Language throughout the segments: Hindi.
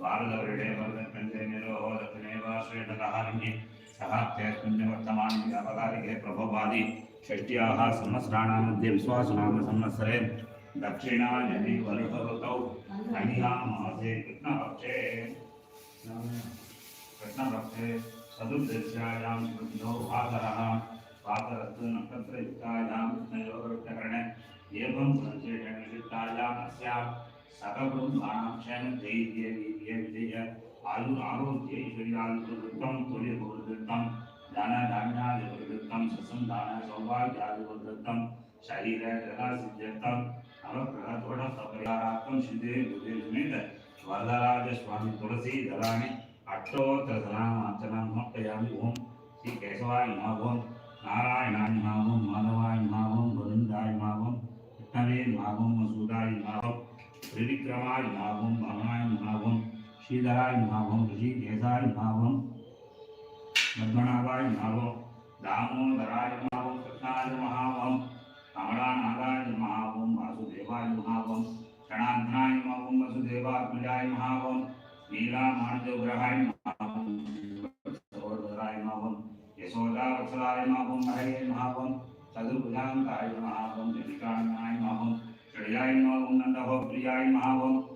भारतवर्णे वर्धकंदे निरोहो दक्षिणे वा श्रेणः सः ते पुण्यवर्तमानि व्यापकारिके प्रभोपादि षष्ट्याः संवत्सराणां मध्ये विश्वासनाम संवत्सरे दक्षिणायने वरुणऋतौ कन्यामासे कृष्णपक्षे। कृष्णपक्षे चतुर्दश्यायां कृष्णो भागरः भागरस्तु नक्षत्रयुक्तायां कृष्णयोगरुक्तकरणे एवं विशिष्टायाम् अस्यां सककुटुम्बानां क्षेमधैर्ये वीर्ये विजय। आयु आरोग्य ऐश्वर्यादिवृत्तं तुल्यभूवृत्तं धनधान्यादिवृत्तं ससन्धान सौभाग्यादिवृत्तं शरीर जलासिद्ध्यर्थं नवग्रहदोषसपरिहारार्थं सिद्धे बुद्धे समेत वरदराज स्वामी तुलसी दलानि अष्टोत्तरसनामार्चनां समर्पयामि ओं श्री केशवाय नमः ओं नारायणाय माधवाय नमः ओं गोविन्दाय नमः ओं विष्णवे नमः ओं मसूदाय नमः त्रिविक्रमाय नमः ओं वामनाय नमः ओं श्रीधराय नमः ऋषिकेशाय नमः पद्मनाभाय नमः दामोदराय नमः कृष्णाय नमः कमलानाथाय नमः वासुदेवाय नमः क्षणाध्नाय नमः वसुदेवात्मजाय नमः नीलामार्जग्रहाय नमः सहोदराय नमः यशोदावत्सलाय नमः हरे नमः चतुर्भुजाङ्काय नमः जनिकान्याय नमः षडयाय नमः नन्दः प्रियाय नमः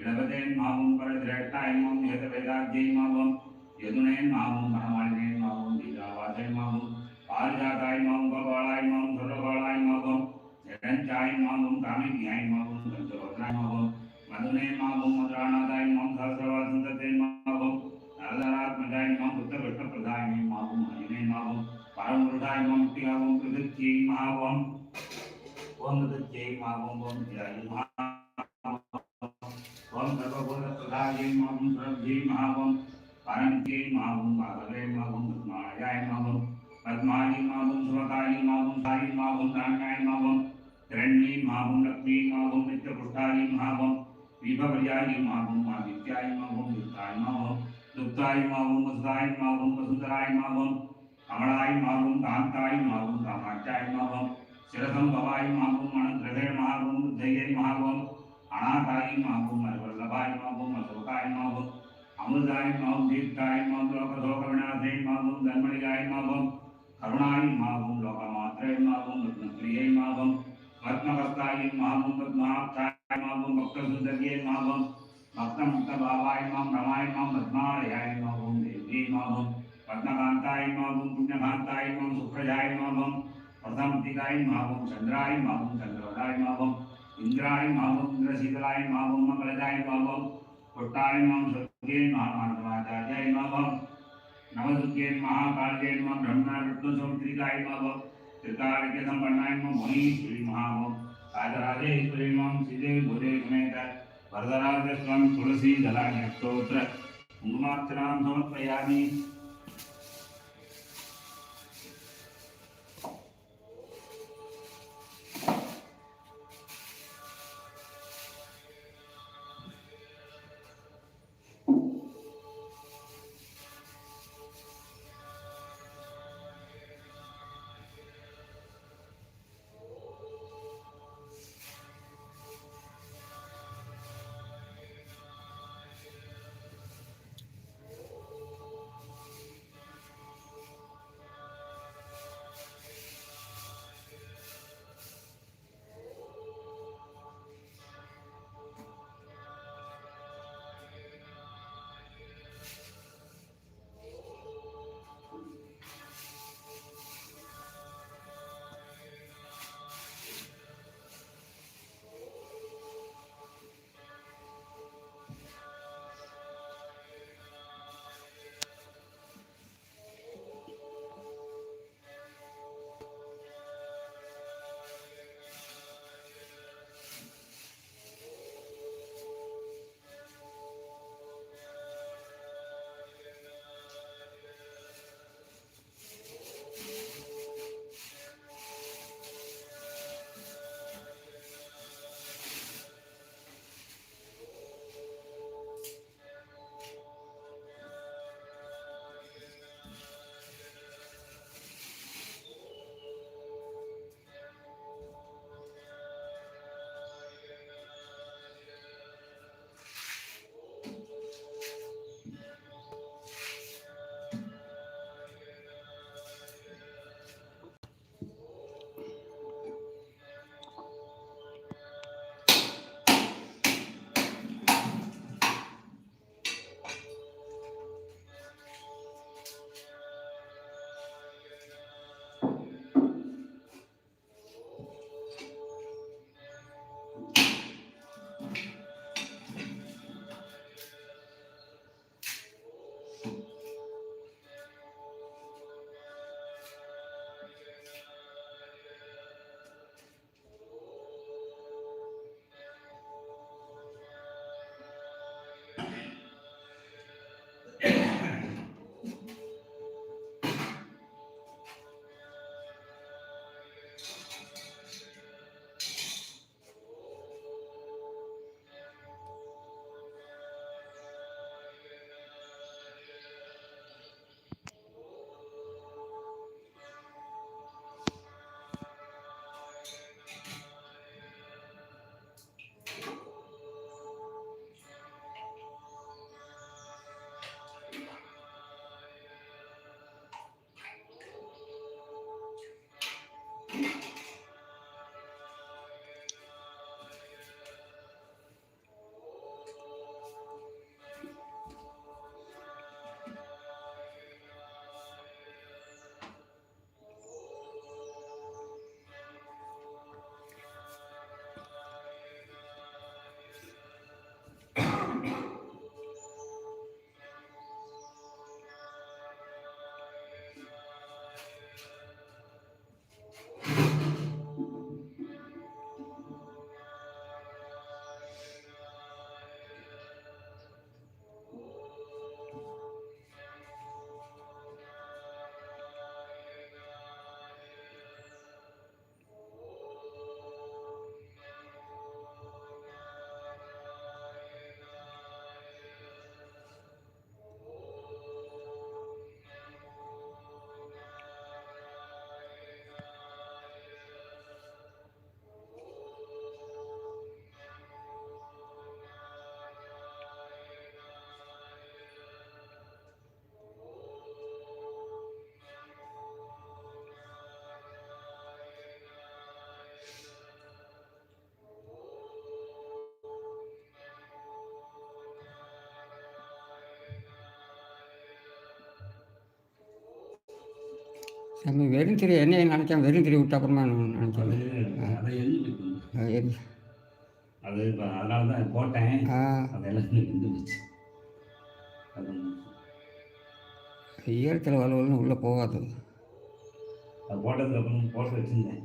இளவதேன் மாவும் பரதிரட்டாய் மாவும் ஏத வேதாத்தியை மாவும் யதுனேன் மாவும் மனமாளினேன் மாவும் தீஜாவாசை மாவும் பாரிஜாதாய் மாவும் கோபாலாய் மாவும் சுரகோளாய் மாவும் ஜெகஞ்சாய் மாவும் காமினியாய் மாவும் கஞ்சவதனாய் மாவும் மதுனேன் மாவும் மதுராநாதாய் மாவும் சஹசிரவாசந்தத்தேன் மாவும் நரதராத்மஜாய் மாவும் புத்த விஷ்ணு பிரதாயினி மாவும் அயினே மாவும் பரமுருடாய் மாவும் தியாவும் பிரதித்யை மாவும் ஓம் பிரதித்யை மாவும் ஓம் தியாயி மாவும் ओम अनन्त्यै मावं माधवे मावं पद्मायाय मावं पद्मायै मावं शिवकायै मावं सायै मावं धान्याय मावं हिरण्यै मावं लक्ष्मी मावं नित्यपुष्टायै मावं विभवर्यायै मावं आदित्याय मावं युक्ताय मावं दुग्धाय मावं वसुदाय मावं वसुधराय मावं कमलाय मावं कान्ताय मावं कामाक्षाय मावं शिरसंभवाय मावं अनन्तहृदय मावं बुद्धयै मावं अनाथाय मावं वल्लभाय मावं अशोकाय मावं अमृताय मावं दीप्ताय मावं लोकशोकविनाशाय मावं धन्मणियाय मावं करुणाय मावं लोकमात्रे मावं रत्नप्रियै मावं पद्महस्ताय मावं पद्माक्षाय मावं भक्तसुन्दर्ये मावं भक्तमुक्तभावाय माँ रमाय माँ पद्मालयाय मावं देव्यै मावं पद्मकान्ताय मावं पुण्यकान्ताय माँ सुप्रजाय मावं प्रथमतिकाय मावं चन्द्राय मावं चन्द्रवदाय मावं इंद्राय मावं इंद्रशीतलाय मावं मंगलदाय मावं पुष्टाय माँ महामानवाचार्याय मावं नवदुर्गे महाकाल्ये माँ ब्रह्मण विष्णुसमुद्रिकाय त्रिकालिके संपन्नाय माँ मुनीश्वरी महावं राजराजेश्वरी माँ श्रीदेव भूदेव समेत वरदराज स्वामी तुलसी दलानि स्तोत्र। कुङ्कुमार्चनां समर्पयामि। நம்ம வெறும் திரி என்னையை நினச்சேன் வெறும் திரி விட்ட அப்புறமா நான் நினச்சேன் அதை அதனால தான் போட்டேன். அதெல்லாம் அது ஈரத்தில் வலுவல்னு உள்ளே போகாது. அது போட்டதுக்கு அப்புறம் போட்டு வச்சுருந்தேன்.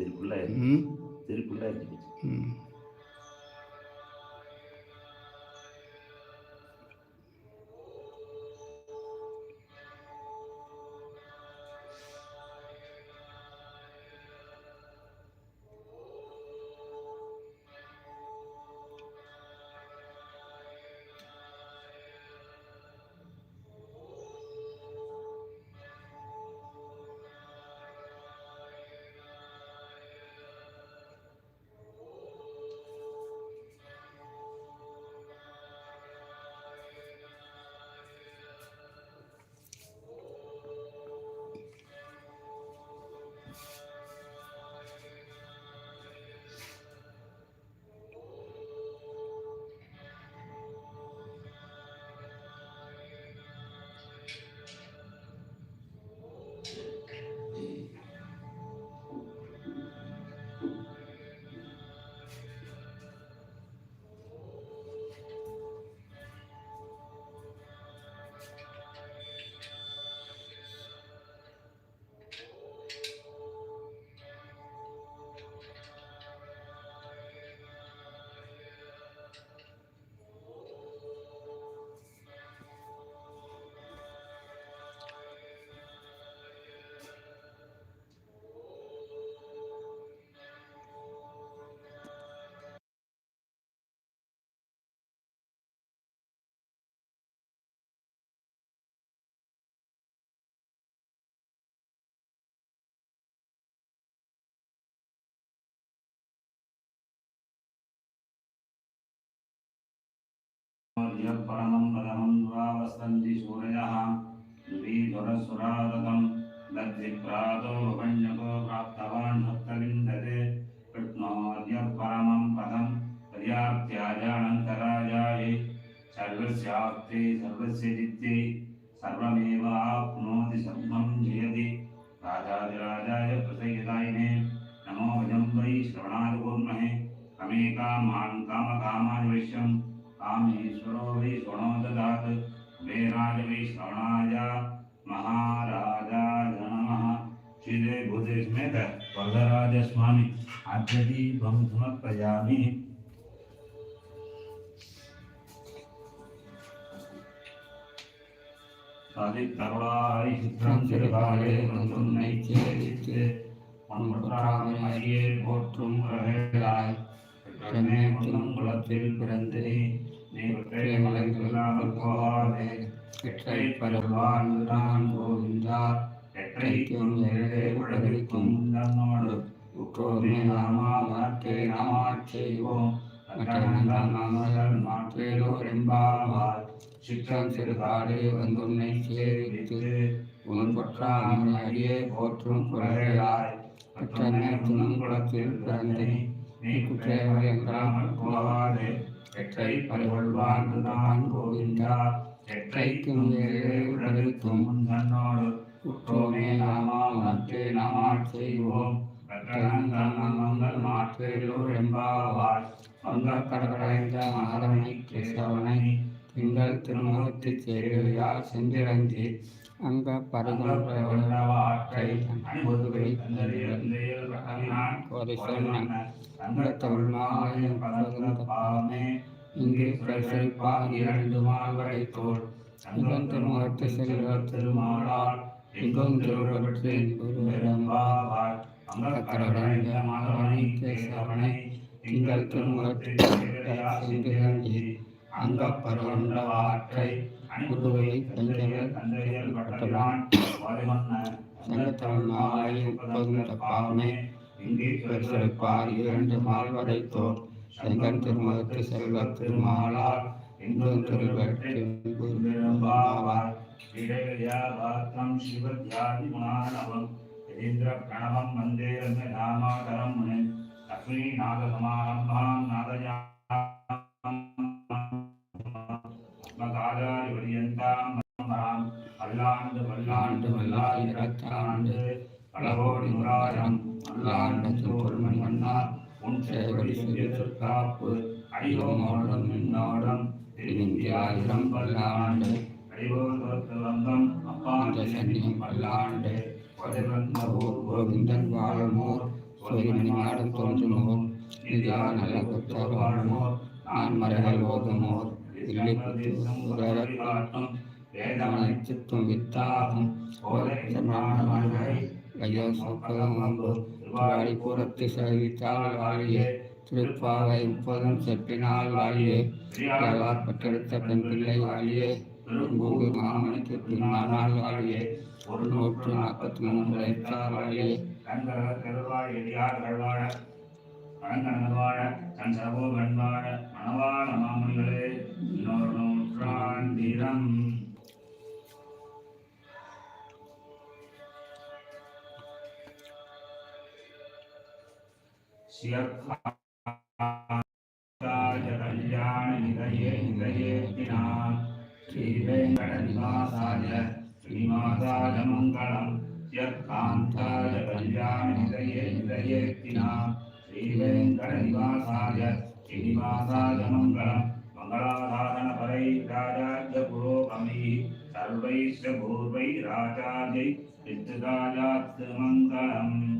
தெருக்குள்ளே தெருக்குள்ளே இருக்குது परमं पदमं द्वावसन्ति सूरयः द्विधुरसुरादतं दद्विप्रातो भवन्यको प्राप्तवान् भक्तविन्दते कृष्णोऽद्य परमं पदं पर्याप्त्यायानन्तरायाय सर्वस्याप्ते सर्वस्य चित्ते सर्वमेव आप्नोति सर्वं जयति। राजाधिराजाय प्रसयितायिने नमो भजं वै श्रवणाय कुर्महे कमे कामान् कामकामानि वैश्यम्। कामेश्वरो वै शृणो ददात् कुबेराय वै श्रवणाय महाराजाय नमः श्रीजय भूते समेत वरदराज स्वामी आद्यदीपं समर्पयामि சாதித்தருளாய் சித்திரம் சிறுகாலே உன்னை சேரித்து மண்புறாமையே போற்றும் உலகளாய் பெற்றமே முன்னம் குலத்தில் பிறந்து நீ பெற்றே மலைகளாமல் போகாதே எட்டை பருவான் தான் கோவிந்தா எட்டைக்கும் நேரே உலகிற்கும் தன்னோடு உற்றோமே நாமா மாற்றே நாமாச்செய்வோம் மாற்றேலோரெம்பாவாய் சிற்றம் சிறு காடே வந்துன்னை சேவித்து உன் பொற்றா அடியே போற்றும் குறையாய் அத்தனை குணங்குளத்தில் பிறந்தே நீ குற்றேவரை போகாதே எற்றை பருவழ்வான் நான் கோவிந்தா எற்றைக்கும் வேறு உலகிற்கும் முன்னோடு உற்றோமே நாமா உனக்கு நாம் செய்வோம். ரத்தனங்கள் மாற்றேலூர் எம்பாவார் வந்த கடகடைந்த மகாதவனை கேசவனை திங்கள் திருமுகத்து சேருகையால் அங்க பரதொன்றை இங்கு கசரிப்பார் இரண்டு மால்வரை தோல் இகந்த முகத்து செல்வ திருமாளார் இகந்தொருவற்று குருவரம்பாவார் அங்கக்கரடந்த மகவனை கேசவனை திங்கள் திருமுகத்தில் அங்க பரவண்ட குருவை பஞ்சவன் தங்கத்தவனாயின் பருந்த பாவமே பெருசெடுப்பார் இரண்டு மால்வரைத்தோர் செங்கன் திருமகத்து செல்வ திருமாலார் இந்து திருவெட்டுவார் இடையாவாக்கம் சிவத்யாதி குணானவம் எதேந்திர பிரணவம் வந்தேரமே ராமாகரம் முனை லக்ஷ்மி நாகசமாரம்பாம் நாதயா பல்லாண்டு பல்லாண்டு பல்லாயிரத்தாண்டு பலகோடி நூறாயிரம் பல்லாண்டு தோல்மணி மன்னா உன் சேவடி காப்பு அடியோமோடும் மின்னோடும் திருவிந்தியாயிரம் பல்லாண்டு அடிவோர்வந்தம் அப்பாண்ட சன்னியம் பல்லாண்டு ஊர் கோவிந்தன் சோதிமணி மாடம் தோன்றுமோர். நிதியா நல்ல வாழ்மோர் நான் மறைகள் ஓதுமோர். இல்லை காட்டும் சித்தும் வித்தாகும் ஐயோ சொப்பதம் வாழி புறத்து சேவித்தால் வாழியே திருப்பாவை முப்பதும் செப்பினால் வாழியே யார் பட்டெடுத்த பெண் பிள்ளை வாழியே பெரும்பூர் மாமனுக்கு பின்னால் வாழியே ஒரு நூற்று நாற்பத்தி மூன்று வைத்தார் வாழியே கருவாழ் தன் கண்வாழ மணவாழ மாமணிகளே இன்னொரு நூற்றாண்டிரம் श्रियकल्याणनिधये निधयेतिना श्रीवेङ्कटनिवासाय श्रीमाताय मङ्गलम् यत्कान्ताय कल्याणनिधये निधयेतिना श्रीवेङ्कटनिवासाय श्रीनिवासाय मङ्गलम् मङ्गलाधारणपरै राजाद्यपुरोगमैः सर्वैश्च पूर्वैराचार्यै विद्युदायात् मङ्गलम्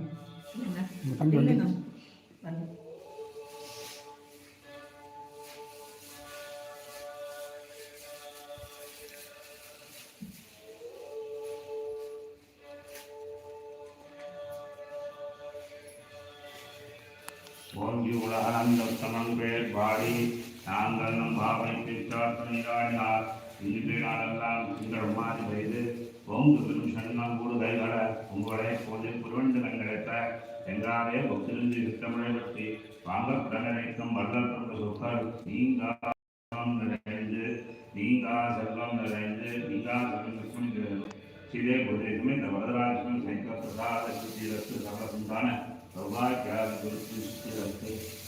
ஓங்கி உலகாந்த உத்தமம் பேர் பாடி. நாங்கள் நம் பாவனை பிரித்தார் துணிந்தாடினார் இன்று நாளெல்லாம் உங்கள் மாதிரி செய்து ஓங்கு பெரும் சன்னம் கூடு கைகள உங்களே போது புரண்டு கண்கிடைத்த எங்காரே ஒத்திருந்து யுத்தமிழை பற்றி வாங்க பிரகணிக்கும் வல்லல் கொண்ட சொற்கள் நீங்கா நிறைந்து நீங்கா செல்வம் நிறைந்து நீங்கா செல்வம் சிதே புதிரமே இந்த வரதராஜன் சைக்க பிரசாத சுத்திரத்து the light God, which is.